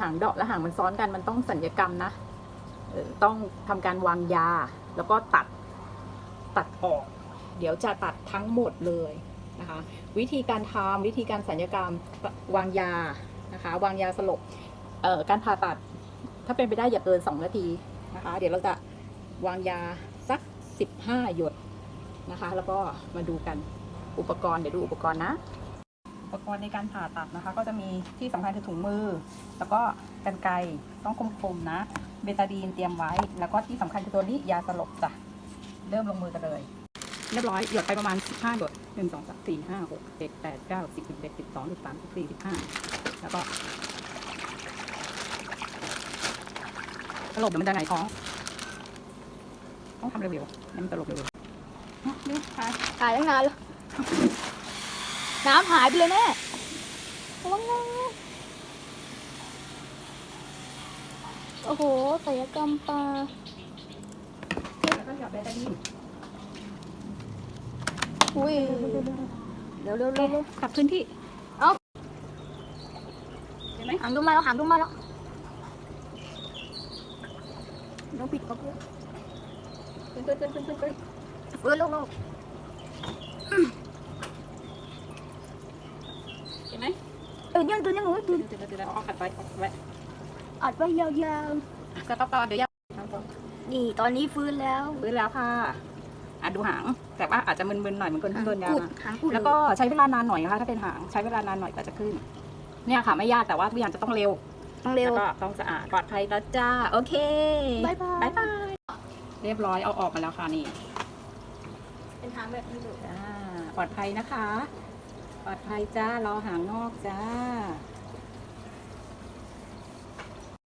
หางดอกและหางมันซ้อนกันมันต้องสัญญกรรมนะต้องทำการวางยา แล้วก็ตัดตัดออก เดี๋ยวจะตัดทั้งหมดเลยนะคะ วิธีการทำวิธีการสัญญกรรมวางยานะคะ วางยาสลบการผ่าตัดถ้าเป็นไปได้อย่าเกิน 2 นาทีนะคะ เดี๋ยวเราจะวางยาสัก 15 หยดนะคะ แล้วก็มาดูกันอุปกรณ์เดี๋ยวดูอุปกรณ์นะ ปกรณ์ในการผ่าตัดนะคะ ก็จะมีที่สำคัญคือถุงมือ แล้วก็กรรไกรต้องคมๆนะ เบตาดีนเตรียมไว้ แล้วก็ที่สำคัญคือตัวนี้ยาสลบจ้ะ เริ่มลงมือกันเลย เรียบร้อยหยดไปประมาณ 15หยดหนึ่งสองสามสี่ห้าหกเจ็ดแปดเก้าสิบสิบเอ็ดสิบสองสิบสามสิบสี่สิบห้าแล้วก็สลบเดี๋ยวมันจะหงายท้องต้องทำเร็วๆให้มันสลบเร็วๆนี่ค่ะหายตั้งนานแล้ว น้ำหายไปเลยแม่ระวังนะโอ้โหศัลยกรรมตาแล้วก็หยอดเบตาดีนอุ้ยเร็วเร็วเร็วเร็วกลับพื้นที่ เอ้าเห็นไหมหางดูมาแล้วหางดูมาแล้วต้องปิดก็เพื่อนขึ้นขึ้นขึ้นขึ้นขึ้นขึ้นเพื่อนลูกเห็ ไหมๆตื่นยังตื่นยังหนูตื่นเดี๋ยวเดี๋ยวเดี๋ยวเอาขัดไปเอาไว้อัดไว้ยาวสต๊อปต่อเดี๋ยวยังๆนี่ตอนนี้ฟื้นแล้วพื้นแล้วค่ะอะดูหาง แต่ว่าอาจจะมึนๆหน่อยเหมือนคนที่โดนยากุดมาหางกุดแล้วก็ใช้เวลานานหน่อยนะคะถ้าเป็นหางใช้เวลานานหน่อยกว่าจะขึ้น เนี่ยค่ะไม่ยากแต่ว่าทุกอย่างจะต้องเร็ว ต้องเร็วแล้วก็ต้องสะอาดปลอดภัยแล้วจ้าโอเคบ๊ายบายบ๊ายบายเรียบร้อยเอาออกมาแล้วค่ะนี่ เป็นหางแบบนี้เลยจ้าปลอดภัยนะคะ ปลอดภัยจ้ารอหางนอกจ้า